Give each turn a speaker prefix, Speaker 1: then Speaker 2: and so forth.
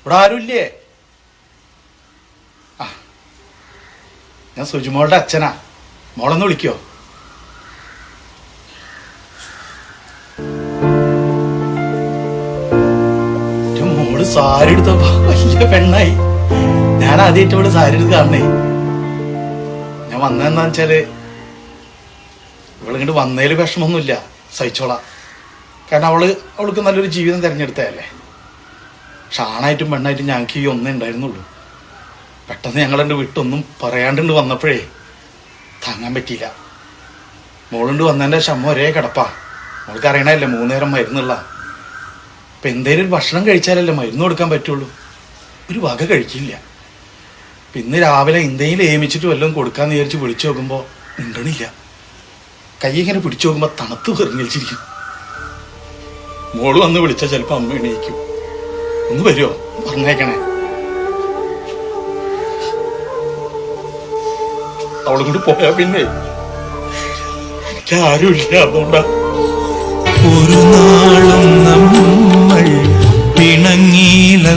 Speaker 1: ഇവിടെ ആരുമില്ലേ? ആ. ഞാൻ സുജിമോളുടെ അച്ഛനാ. മോളൊന്ന് വിളിക്കോ. മോൾ സാരി എടുത്തപ്പോ വലിയ പെണ്ണായി. ഞാൻ ആദ്യമായിട്ട് ഇവിടെ സാരി എടുത്ത് കാണണേ. ഞാൻ വന്നതെന്താ വെച്ചാൽ ഇവളിങ്ങോട്ട് വന്നതിൽ വിഷമമൊന്നുമില്ല സഹിച്ചോളാം. കാരണം അവൾ അവൾക്ക് നല്ലൊരു ജീവിതം തിരഞ്ഞെടുത്തതല്ലേ. പക്ഷെ ആണായിട്ടും പെണ്ണായിട്ടും ഞങ്ങൾക്ക് ഈ ഒന്നേ ഉണ്ടായിരുന്നുള്ളൂ. പെട്ടെന്ന് ഞങ്ങളെന്റെ വിട്ടൊന്നും പറയാണ്ടുണ്ട് വന്നപ്പോഴേ താങ്ങാൻ പറ്റിയില്ല. മോളുണ്ട് വന്നതിന്റെ ശമ്മ ഒരേ കിടപ്പാ. മോൾക്ക് അറിയണല്ലേ മൂന്നേരം മരുന്നുള്ള. അപ്പം എന്തേലും ഒരു ഭക്ഷണം കഴിച്ചാലല്ലേ മരുന്ന് കൊടുക്കാൻ പറ്റുള്ളൂ. ഒരു വക കഴിക്കില്ല. പിന്നെ രാവിലെ എന്തെങ്കിലും ഏമിച്ചിട്ട് വല്ലതും കൊടുക്കാൻ വിചാരിച്ച് വിളിച്ചു നോക്കുമ്പോൾ ഉണ്ടണില്ല കൈ ഇങ്ങനെ പിടിച്ചു നോക്കുമ്പോൾ തണുത്ത് പെറിഞ്ഞിരിക്കും മോൾ വന്ന് വിളിച്ചാൽ ചിലപ്പോൾ അമ്മ എണീക്കും. ഒന്ന് വരുമോ പറഞ്ഞേക്കണേ. അവളും കൂടി പോയാ പിന്നെ. എനിക്ക് ആരുമില്ല അതുകൊണ്ടാ.
Speaker 2: ഒരു നാളും നമ്മൾ പിണങ്ങിയിലല്ലോ